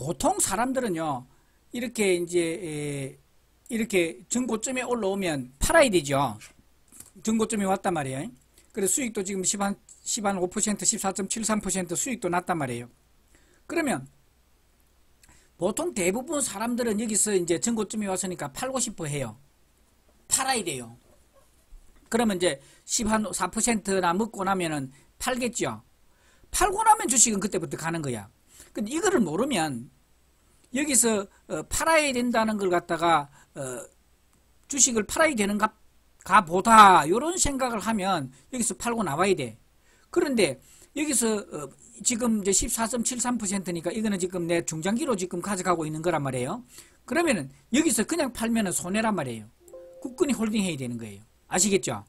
보통 사람들은요, 이렇게 이제, 에, 이렇게 전고점에 올라오면 팔아야 되죠. 전고점에 왔단 말이에요. 그래서 수익도 지금 10한, 10한 5%, 14.73% 수익도 났단 말이에요. 그러면 보통 대부분 사람들은 여기서 이제 전고점에 왔으니까 팔고 싶어 해요. 팔아야 돼요. 그러면 이제 10한 4%나 먹고 나면은 팔겠죠. 팔고 나면 주식은 그때부터 가는 거야. 근데 이거를 모르면 여기서 어, 팔아야 된다는 걸 갖다가 어, 주식을 팔아야 되는가 가 보다 이런 생각을 하면 여기서 팔고 나와야 돼. 그런데 여기서 어, 지금 이제 14.73%니까 이거는 지금 내 중장기로 지금 가져가고 있는 거란 말이에요. 그러면은 여기서 그냥 팔면은 손해란 말이에요. 굳건히 홀딩해야 되는 거예요. 아시겠죠?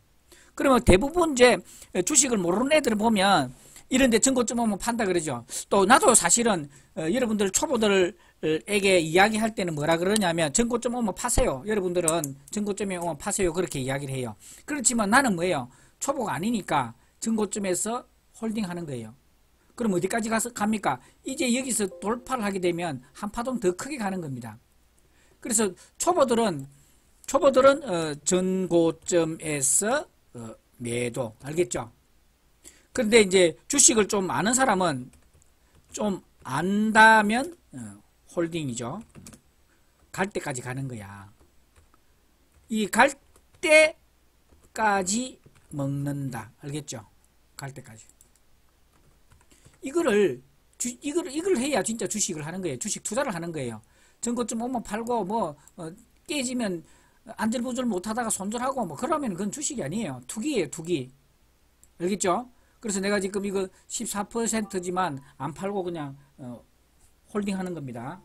그러면 대부분 이제 주식을 모르는 애들을 보면 이런데 증거점 오면 판다 그러죠. 또 나도 사실은 어, 여러분들 초보들에게 이야기할 때는 뭐라 그러냐면 증거점 오면 파세요. 여러분들은 증거점에 오면 파세요. 그렇게 이야기를 해요. 그렇지만 나는 뭐예요? 초보가 아니니까 증거점에서 홀딩하는 거예요. 그럼 어디까지 가서 갑니까? 이제 여기서 돌파를 하게 되면 한 파동 더 크게 가는 겁니다. 그래서 초보들은 초보들은 어, 전고점에서 어, 매도 알겠죠? 그런데 이제 주식을 좀 아는 사람은 좀 안다면 어, 홀딩이죠. 갈 때까지 가는 거야. 이 갈 때까지 먹는다. 알겠죠? 갈 때까지. 이거를 주, 이걸 이걸 해야 진짜 주식을 하는 거예요. 주식 투자를 하는 거예요. 전고점 오면 팔고 뭐 어, 깨지면 안절부절 못하다가 손절하고 뭐 그러면 그건 주식이 아니에요. 투기예요, 투기. 알겠죠? 그래서 내가 지금 이거 14%지만 안 팔고 그냥 어, 홀딩하는 겁니다.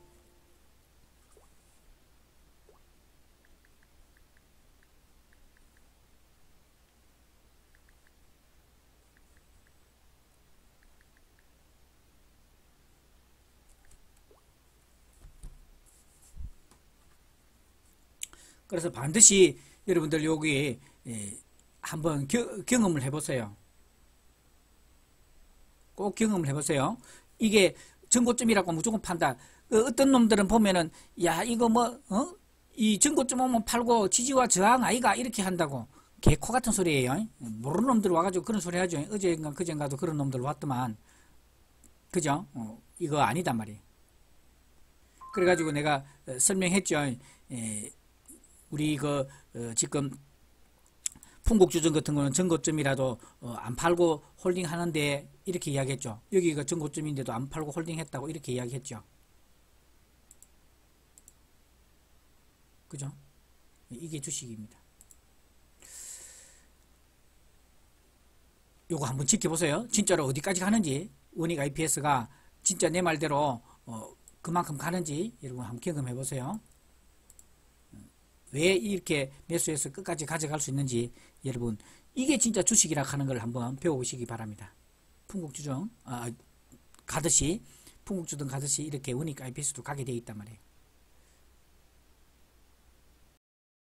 그래서 반드시 여러분들 여기 예, 한번 겨, 경험을 해보세요. 꼭 경험을 해보세요. 이게 전고점이라고 무조건 판다. 그 어떤 놈들은 보면은 야 이거 뭐 어? 이 전고점 오면 팔고 지지와 저항 아이가 이렇게 한다고 개코 같은 소리예요. 모르는 놈들 와가지고 그런 소리 하죠. 어제인가 그젠가도 그런 놈들 왔더만 그죠? 어, 이거 아니단 말이에요. 그래가지고 내가 어, 설명했죠. 에, 우리 그 어, 지금 풍국주점 같은 거는 전고점이라도 어, 안 팔고 홀딩 하는데 이렇게 이야기했죠. 여기가 전고점인데도 안 팔고 홀딩 했다고 이렇게 이야기했죠. 그죠? 이게 주식입니다. 요거 한번 지켜보세요. 진짜로 어디까지 가는지 원익 IPS가 진짜 내 말대로 어, 그만큼 가는지 여러분 한번 경험해 보세요. 왜 이렇게 매수해서 끝까지 가져갈 수 있는지 여러분 이게 진짜 주식이라 하는 걸 한번 배워보시기 바랍니다. 풍국주정 아, 가듯이 풍국주등 가듯이 이렇게 원익 IPS도 가게 되어 있단 말이에요.